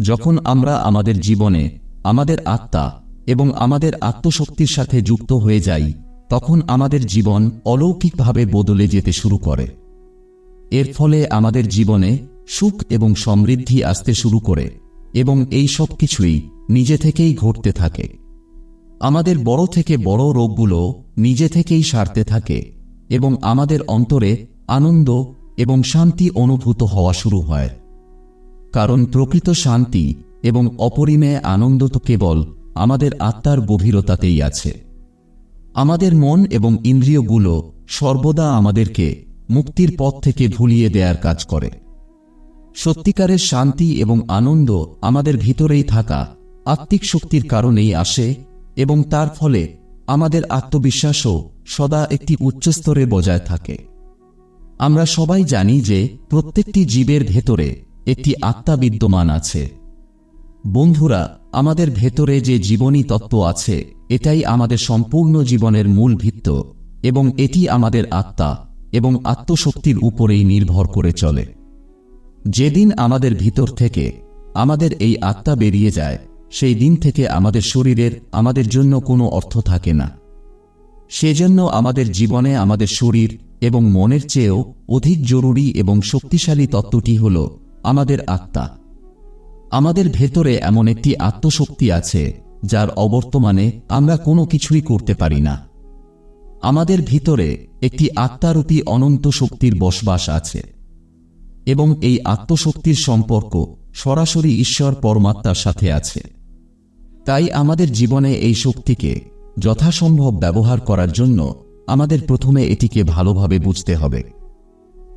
যখন আমরা আমাদের জীবনে আমাদের আত্মা এবং আমাদের আত্মশক্তির সাথে যুক্ত হয়ে যাই তখন আমাদের জীবন অলৌকিকভাবে বদলে যেতে শুরু করে। এর ফলে আমাদের জীবনে সুখ এবং সমৃদ্ধি আসতে শুরু করে এবং এই সব কিছুই নিজে থেকেই ঘটতে থাকে। আমাদের বড় থেকে বড় রোগগুলো নিজে থেকেই সারতে থাকে এবং আমাদের অন্তরে আনন্দ এবং শান্তি অনুভূত হওয়া শুরু হয়। কারণ প্রকৃত শান্তি এবং অপরিমেয় আনন্দ তো কেবল আমাদের আত্মার গভীরতাতেই আছে। আমাদের মন এবং ইন্দ্রিয়গুলো সর্বদা আমাদেরকে মুক্তির পথ থেকে ভুলিয়ে দেয়ার কাজ করে। সত্যিকারের শান্তি এবং আনন্দ আমাদের ভিতরেই থাকা আত্মিক শক্তির কারণেই আসে এবং তার ফলে আমাদের আত্মবিশ্বাসও সদা একটি উচ্চস্তরে বজায় থাকে। আমরা সবাই জানি যে প্রত্যেকটি জীবের ভেতরে একটি আত্মা বিদ্যমান আছে। বন্ধুরা, আমাদের ভেতরে যে জীবনী তত্ত্ব আছে, এটাই আমাদের সম্পূর্ণ জীবনের মূল ভিত্ত এবং এটি আমাদের আত্মা এবং আত্মশক্তির উপরেই নির্ভর করে চলে। যেদিন আমাদের ভিতর থেকে আমাদের এই আত্মা বেরিয়ে যায়, সেই দিন থেকে আমাদের শরীরের, আমাদের জন্য কোনো অর্থ থাকে না। সেজন্য আমাদের জীবনে আমাদের শরীর এবং মনের চেয়েও অধিক জরুরি এবং শক্তিশালী তত্ত্বটি হল আমাদের আত্মা। আমাদের ভেতরে এমন একটি আত্মশক্তি আছে, যার অবর্তমানে আমরা কোনো কিছুই করতে পারি না। আমাদের ভিতরে একটি আত্মারূপী অনন্ত শক্তির বসবাস আছে। এবং এই আত্মশক্তির সম্পর্ক সরাসরি ঈশ্বর পরমাত্মার সাথে আছে। তাই আমাদের জীবনে এই শক্তিকে যথাসম্ভব ব্যবহার করার জন্য আমাদের প্রথমে এটিকে ভালোভাবে বুঝতে হবে।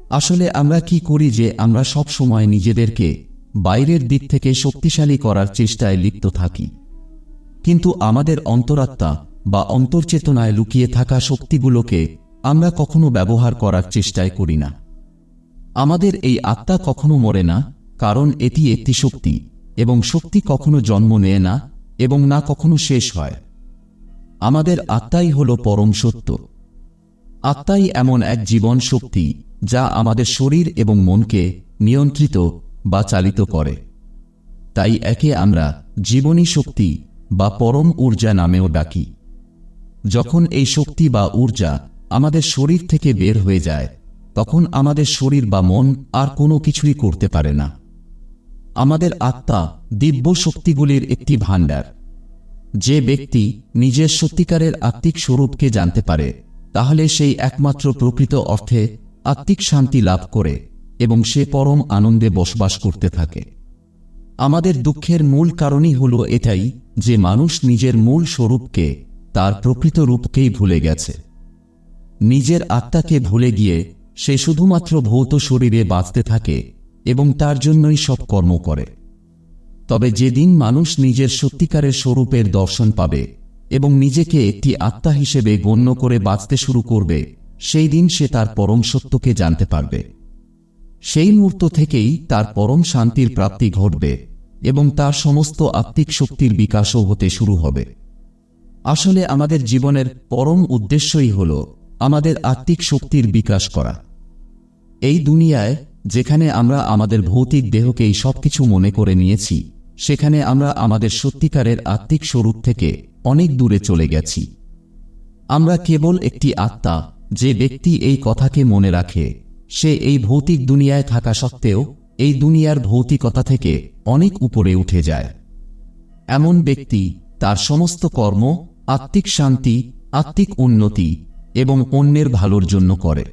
আসলে আমরা কি করি যে আমরা সব সময় নিজেদেরকে বাইরের দিক থেকে শক্তিশালী করার চেষ্টায় লিপ্ত থাকি। কিন্তু আমাদের অন্তরাত্মা বা অন্তর্চেতনায় লুকিয়ে থাকা শক্তিগুলোকে আমরা কখনো ব্যবহার করার চেষ্টায় করি না। আমাদের এই আত্মা কখনো মরে না, কারণ এটি একটি শক্তি এবং শক্তি কখনো জন্ম নেয় না এবং না কখনো শেষ হয়। আমাদের আত্মাই হল পরম সত্য। আত্মাই এমন এক জীবন শক্তি যা আমাদের শরীর এবং মনকে নিয়ন্ত্রিত বা চালিত করে। তাই একে আমরা জীবনী শক্তি বা পরম ঊর্জা নামেও ডাকি। যখন এই শক্তি বা ঊর্জা আমাদের শরীর থেকে বের হয়ে যায়, তখন আমাদের শরীর বা মন আর কোনো কিছুই করতে পারে না। আমাদের আত্মা দিব্য শক্তিগুলির একটি ভাণ্ডার। যে ব্যক্তি নিজের সত্যিকারের আত্মিক স্বরূপকে জানতে পারে, তাহলে সেই একমাত্র প্রকৃত অর্থে আত্মিক শান্তি লাভ করে এবং সে পরম আনন্দে বসবাস করতে থাকে। আমাদের দুঃখের মূল কারণই হল এটাই যে মানুষ নিজের মূল স্বরূপকে তার প্রকৃত রূপকেই ভুলে গেছে। নিজের আত্মাকে ভুলে গিয়ে সে শুধুমাত্র ভৌত শরীরে বাঁচতে থাকে এবং তার জন্যই সব কর্ম করে। তবে যেদিন মানুষ নিজের সত্যিকারের স্বরূপের দর্শন পাবে এবং নিজেকে একটি আত্মা হিসেবে গণ্য করে বাঁচতে শুরু করবে সেই দিন সে তার পরম সত্যকে জানতে পারবে। সেই মুহূর্ত থেকেই তার পরম শান্তির প্রাপ্তি ঘটবে এবং তার সমস্ত আত্মিক শক্তির বিকাশও হতে শুরু হবে। আসলে আমাদের জীবনের পরম উদ্দেশ্যই হল আমাদের আত্মিক শক্তির বিকাশ করা। এই দুনিয়ায় যেখানে আমরা আমাদের ভৌতিক দেহকেই সবকিছু মনে করে নিয়েছি, সেখানে আমরা আমাদের সত্যিকারের আত্মিক স্বরূপ থেকে অনেক দূরে চলে গেছি। আমরা কেবল একটি আত্মা যে ব্যক্তি এই কথাকে মনে রাখে, সে এই ভৌতিক দুনিয়ায় থাকা সত্ত্বেও এই দুনিয়ার ভৌতিকতা থেকে অনেক উপরে উঠে যায়। এমন ব্যক্তি তার সমস্ত কর্ম, আত্মিক শান্তি, আত্মিক উন্নতি এবং অন্যের ভালোর জন্য করে।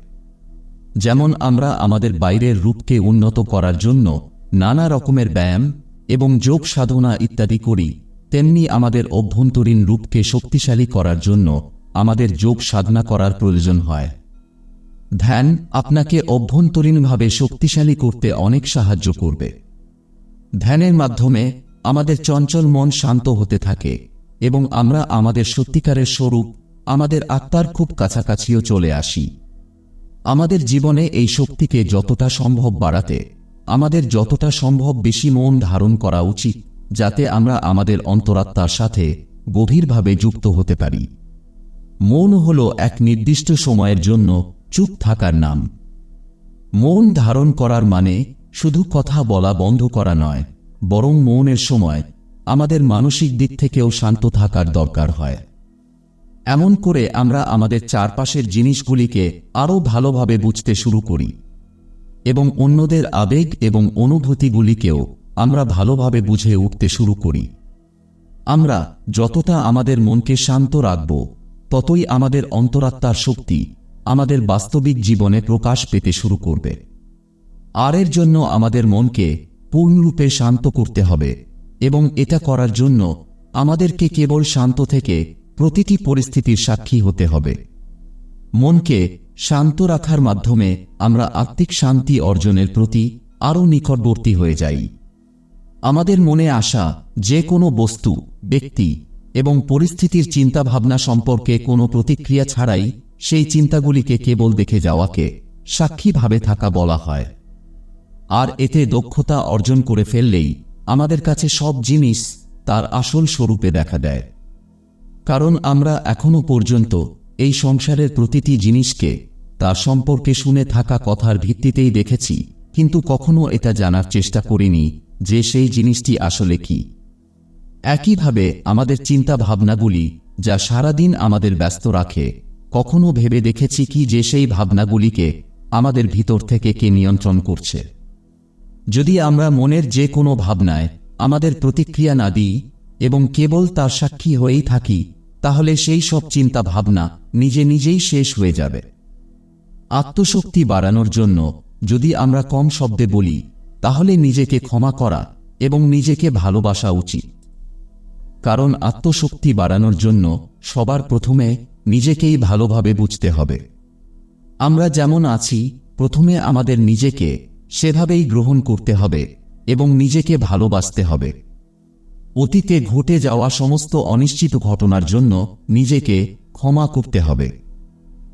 যেমন আমরা আমাদের বাইরের রূপকে উন্নত করার জন্য নানা রকমের ব্যায়াম এবং যোগ সাধনা ইত্যাদি করি, তেমনি আমাদের অভ্যন্তরীণ রূপকে শক্তিশালী করার জন্য আমাদের যোগ সাধনা করার প্রয়োজন হয়। ধ্যান আপনাকে অভ্যন্তরীণভাবে শক্তিশালী করতে অনেক সাহায্য করবে। ধ্যানের মাধ্যমে আমাদের চঞ্চল মন শান্ত হতে থাকে এবং আমরা আমাদের সত্যিকারের স্বরূপ, আমাদের আত্মার খুব কাছাকাছিও চলে আসি। আমাদের জীবনে এই শক্তিকে যতটা সম্ভব বাড়াতে, আমাদের যতটা সম্ভব বেশি মন ধারণ করা উচিত, যাতে আমরা আমাদের অন্তরাত্মার সাথে গভীরভাবে যুক্ত হতে পারি। মন হল এক নির্দিষ্ট সময়ের জন্য চুপ থাকার নাম। মন ধারণ করার মানে শুধু কথা বলা বন্ধ করা নয়, বরং মৌনের সময় আমাদের মানসিক দিক থেকেও শান্ত থাকার দরকার হয়। এমন করে আমরা আমাদের চারপাশের জিনিসগুলিকে আরও ভালোভাবে বুঝতে শুরু করি এবং অন্যদের আবেগ এবং অনুভূতিগুলিকেও আমরা ভালোভাবে বুঝে উঠতে শুরু করি। আমরা যতটা আমাদের মনকে শান্ত রাখব ততই আমাদের অন্তরাত্মার শক্তি আমাদের বাস্তবিক জীবনে প্রকাশ পেতে শুরু করবে। আর এর জন্য আমাদের মনকে পূর্ণরূপে শান্ত করতে হবে এবং এটা করার জন্য আমাদেরকে কেবল শান্ত থেকে প্রতিটি পরিস্থিতির সাক্ষী হতে হবে। মনকে শান্ত রাখার মাধ্যমে আমরা আত্মিক শান্তি অর্জনের প্রতি আরও নিকটবর্তী হয়ে যাই। আমাদের মনে আসা যে কোনো বস্তু, ব্যক্তি এবং পরিস্থিতির চিন্তাভাবনা সম্পর্কে কোনো প্রতিক্রিয়া ছাড়াই সেই চিন্তাগুলিকে কেবল দেখে যাওয়াকে সাক্ষীভাবে থাকা বলা হয়। আর এতে দক্ষতা অর্জন করে ফেললেই আমাদের কাছে সব জিনিস তার আসল স্বরূপে দেখা দেয়। কারণ আমরা এখনও পর্যন্ত এই সংসারের প্রতিটি জিনিসকে তার সম্পর্কে শুনে থাকা কথার ভিত্তিতেই দেখেছি, কিন্তু কখনো এটা জানার চেষ্টা করিনি যে সেই জিনিসটি আসলে কি। একইভাবে আমাদের চিন্তা ভাবনাগুলি যা সারাদিন আমাদের ব্যস্ত রাখে, কখনো ভেবে দেখেছি কি যে সেই ভাবনাগুলিকে আমাদের ভিতর থেকে কে নিয়ন্ত্রণ করছে। যদি আমরা মনের যে কোনো ভাবনায় আমাদের প্রতিক্রিয়া না দিই এবং কেবল তার সাক্ষী হয়েই থাকি, তাহলে সেই সব চিন্তা ভাবনা নিজে নিজেই শেষ হয়ে যাবে। আত্মশক্তি বাড়ানোর জন্য যদি আমরা কম শব্দে বলি, তাহলে নিজেকে ক্ষমা করা এবং নিজেকে ভালোবাসা উচিত। কারণ আত্মশক্তি বাড়ানোর জন্য সবার প্রথমে নিজেকেই ভালোভাবে বুঝতে হবে। আমরা যেমন আছি, প্রথমে আমাদের নিজেকে সেভাবেই গ্রহণ করতে হবে এবং নিজেকে ভালোবাসতে হবে। অতীতে ঘটে যাওয়া সমস্ত অনিশ্চিত ঘটনার জন্য নিজেকে ক্ষমা করতে হবে।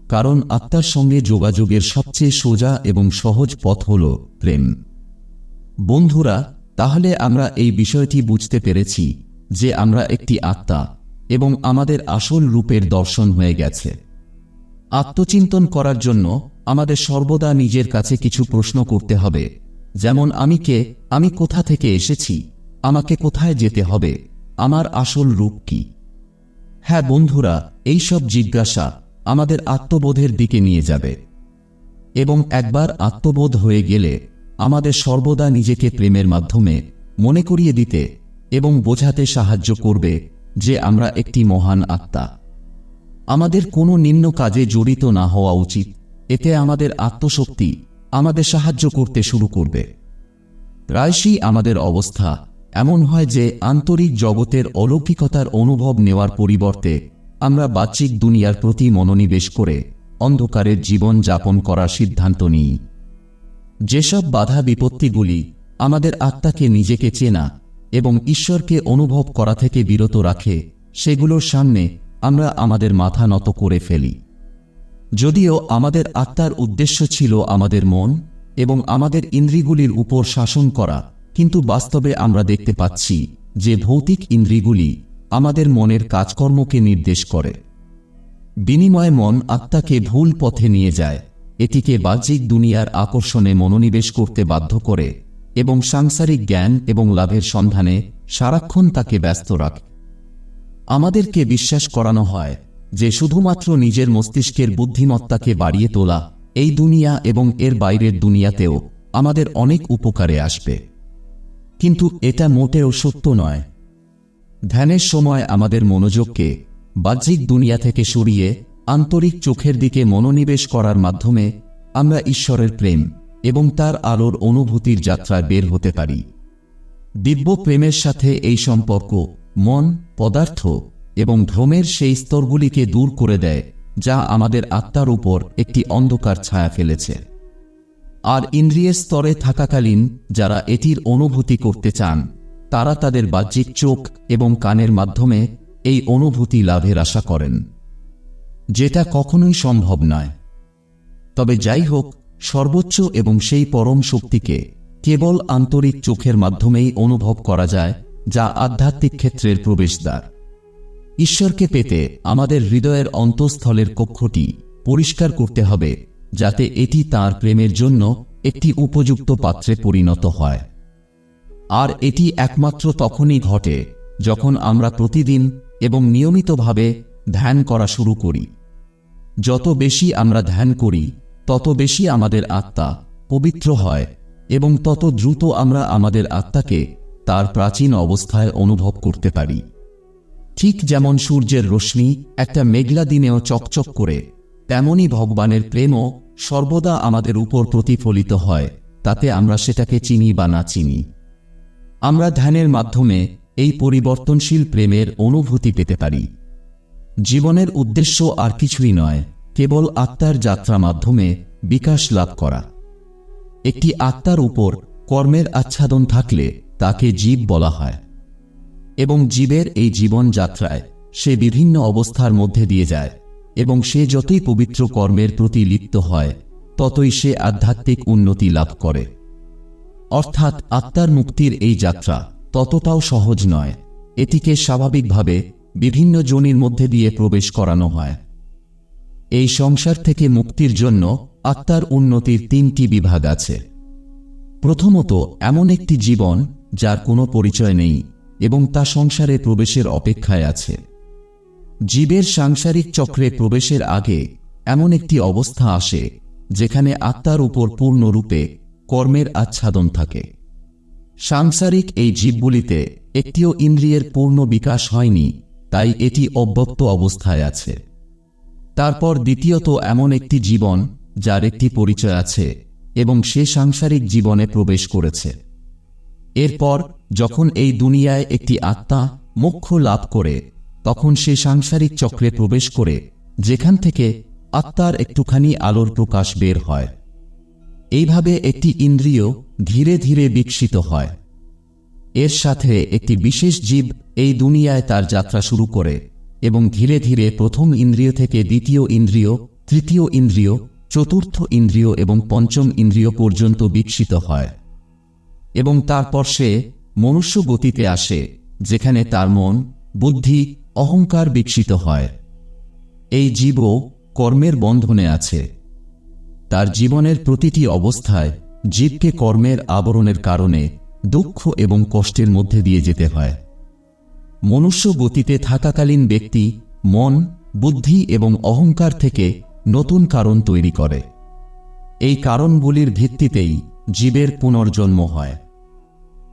কারণ আত্মার সঙ্গে যোগাযোগের সবচেয়ে সোজা এবং সহজ পথ হল প্রেম। বন্ধুরা, তাহলে আমরা এই বিষয়টি বুঝতে পেরেছি যে আমরা একটি আত্মা এবং আমাদের আসল রূপের দর্শন হয়ে গেছে। আত্মচিন্তন করার জন্য আমাদের সর্বদা নিজের কাছে কিছু প্রশ্ন করতে হবে, যেমন, আমি কে? আমি কোথা থেকে এসেছি? আমাকে কোথায় যেতে হবে? আমার আসল রূপ কি? হ্যাঁ বন্ধুরা, এই সব জিজ্ঞাসা আমাদের আত্মবোধের দিকে নিয়ে যাবে। এবং একবার আত্মবোধ হয়ে গেলে আমাদের সর্বদা নিজেকে প্রেমের মাধ্যমে মনে করিয়ে দিতে এবং বোঝাতে সাহায্য করবে যে আমরা একটি মহান আত্মা। আমাদের কোনো নিম্ন কাজে জড়িত না হওয়া উচিত। এতে আমাদের আত্মশক্তি আমাদের সাহায্য করতে শুরু করবে। প্রায়শই আমাদের অবস্থা এমন হয় যে আন্তরিক জগতের অলৌকিকতার অনুভব নেওয়ার পরিবর্তে আমরা বাহ্যিক দুনিয়ার প্রতি মনোনিবেশ করে অন্ধকারের জীবন যাপন করার সিদ্ধান্ত নিই। যেসব বাধা বিপত্তিগুলি আমাদের আত্মাকে নিজেকে চেনা এবং ঈশ্বরকে অনুভব করা থেকে বিরত রাখে, সেগুলোর সামনে আমরা আমাদের মাথা নত করে ফেলি। যদিও আমাদের আত্মার উদ্দেশ্য ছিল আমাদের মন এবং আমাদের ইন্দ্রিগুলির উপর শাসন করা, কিন্তু বাস্তবে আমরা দেখতে পাচ্ছি যে ভৌতিক ইন্দ্রিগুলি আমাদের মনের কাজকর্মকে নির্দেশ করে। বিনিময়ে মন আত্মাকে ভুল পথে নিয়ে যায়, এটিকে বাহ্যিক দুনিয়ার আকর্ষণে মনোনিবেশ করতে বাধ্য করে। এবং সাংসারিক জ্ঞান এবং লাভের সন্ধানে সারাক্ষণ তাকে ব্যস্ত রাখে। আমাদেরকে বিশ্বাস করানো হয় যে শুধুমাত্র নিজের মস্তিষ্কের বুদ্ধিমত্তাকে বাড়িয়ে তোলা এই দুনিয়া এবং এর বাইরের দুনিয়াতেও আমাদের অনেক উপকারে আসবে। কিন্তু এটা মোটেও সত্য নয়। ধ্যানের সময় আমাদের মনোযোগকে বাহ্যিক দুনিয়া থেকে সরিয়ে আন্তরিক চোখের দিকে মনোনিবেশ করার মাধ্যমে আমরা ঈশ্বরের প্রেম এবং তার আলোর অনুভূতির যাত্রায় বের হতে পারি। দিব্য প্রেমের সাথে এই সম্পর্ক মন, পদার্থ এবং ভ্রমের সেই স্তরগুলিকে দূর করে দেয়, যা আমাদের আত্মার উপর একটি অন্ধকার ছায়া ফেলেছে। আর ইন্দ্রিয় স্তরে থাকাকালীন যারা এটির অনুভূতি করতে চান, তারা তাদের বাহ্যিক চোখ এবং কানের মাধ্যমে এই অনুভূতি লাভের আশা করেন। যেটা কখনোই সম্ভব নয়। তবে যাই হোক সর্বোচ্চ এবং সেই পরম শক্তিকে কেবল আন্তরিক চোখের মাধ্যমেই অনুভব করা যায়, যা আধ্যাত্মিক ক্ষেত্রের প্রবেশদ্বার। ঈশ্বরকে পেতে আমাদের হৃদয়ের অন্তঃস্থলের কক্ষটি পরিষ্কার করতে হবে, যাতে এটি তার প্রেমের জন্য একটি উপযুক্ত পাত্রে পরিণত হয়। আর এটি একমাত্র তখনই ঘটে যখন আমরা প্রতিদিন এবং নিয়মিতভাবে ধ্যান করা শুরু করি। যত বেশি আমরা ধ্যান করি তত বেশি আমাদের আত্মা পবিত্র হয় এবং তত দ্রুত আমরা আমাদের আত্মাকে তার প্রাচীন অবস্থায় অনুভব করতে পারি। ঠিক যেমন সূর্যের রশ্মি একটা মেঘলা দিনেও চকচক করে, তেমনি ভগবানের প্রেমও সর্বদা আমাদের উপর প্রতিফলিত হয়, তাতে আমরা সেটাকে চিনি বা না চিনি। আমরা ধ্যানের মাধ্যমে এই পরিবর্তনশীল প্রেমের অনুভূতি পেতে পারি। জীবনের উদ্দেশ্য আর কিছুই নয় কেবল আত্মার যাত্রা মাধ্যমে বিকাশ লাভ করা। একটি আত্মার উপর কর্মের আচ্ছাদন থাকলে তাকে জীব বলা হয় এবং জীবের এই জীবন যাত্রায় সে বিভিন্ন অবস্থার মধ্যে দিয়ে যায় এবং সে যতই পবিত্র কর্মের প্রতি লিপ্ত হয়, ততই সে আধ্যাত্মিক উন্নতি লাভ করে। অর্থাৎ আত্মার মুক্তির এই যাত্রা ততটাও সহজ নয়, এটিকে স্বাভাবিকভাবে বিভিন্ন জনির মধ্যে দিয়ে প্রবেশ করানো হয়। এই সংসার থেকে মুক্তির জন্য আত্মার উন্নতির তিনটি বিভাগ আছে। প্রথমত, এমন একটি জীবন যার কোনো পরিচয় নেই এবং তা সংসারে প্রবেশের অপেক্ষায় আছে। জীবের সাংসারিক চক্রে প্রবেশের আগে এমন একটি অবস্থা আসে যেখানে আত্মার উপর পূর্ণরূপে কর্মের আচ্ছাদন থাকে। সাংসারিক এই জীবগুলিতে একটিও ইন্দ্রিয়ের পূর্ণ বিকাশ হয়নি, তাই এটি অব্যক্ত অবস্থায় আছে। তারপর দ্বিতীয়ত এমন একটি জীবন, যার একটি পরিচয় আছে, এবং সে সাংসারিক জীবনে প্রবেশ করেছে। এরপর, যখন এই দুনিয়ায় একটি আত্মা মোক্ষ লাভ করে, তখন সে সাংসারিক চক্রে প্রবেশ করে, যেখান থেকে আত্মার একটুখানি আলোর প্রকাশ বের হয়। এইভাবে একটি ইন্দ্রিয় ধীরে ধীরে বিকশিত হয়। এর সাথে একটি বিশেষ জীব এই দুনিয়ায় তার যাত্রা শুরু করে। এবং ধীরে ধীরে প্রথম ইন্দ্রিয় থেকে দ্বিতীয় ইন্দ্রিয়, তৃতীয় ইন্দ্রিয়, চতুর্থ ইন্দ্রিয় এবং পঞ্চম ইন্দ্রিয় পর্যন্ত বিকশিত হয়। এবং তারপর সে মনুষ্য গতিতে আসে, যেখানে তার মন, বুদ্ধি, অহংকার বিকশিত হয়। এই জীবও কর্মের বন্ধনে আছে। তার জীবনের প্রতিটি অবস্থায় জীবকে কর্মের আবরণের কারণে দুঃখ এবং কষ্টের মধ্যে দিয়ে যেতে হয়। মনুষ্য গতিতে থাকাকালীন ব্যক্তি মন, বুদ্ধি এবং অহংকার থেকে নতুন কারণ তৈরি করে। এই কারণগুলির ভিত্তিতেই জীবের পুনর্জন্ম হয়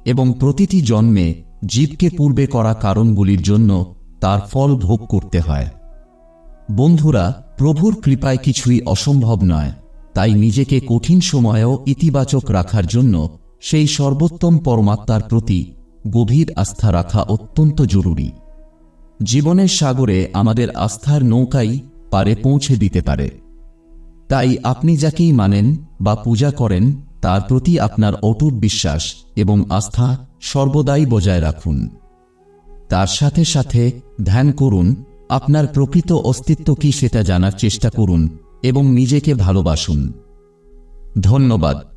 এবং প্রতিটি জন্মে জীবকে পূর্বে করা কারণগুলির জন্য তার ফল ভোগ করতে হয়। বন্ধুরা, প্রভুর কৃপায় কিছুই অসম্ভব নয়, তাই নিজেকে কঠিন সময়েও ইতিবাচক রাখার জন্য সেই সর্বোত্তম পরমাত্মার প্রতি গভীর আস্থা রাখা অত্যন্ত জরুরি। জীবনের সাগরে আমাদের আস্থার নৌকাই পারে পৌঁছে দিতে পারে। তাই আপনি যাকেই মানেন বা পূজা করেন, তার প্রতি আপনার অটুট বিশ্বাস এবং আস্থা সর্বদাই বজায় রাখুন। তার সাথে সাথে ধ্যান করুন, আপনার প্রকৃত অস্তিত্ব কি সেটা জানার চেষ্টা করুন এবং নিজেকে ভালোবাসুন। ধন্যবাদ।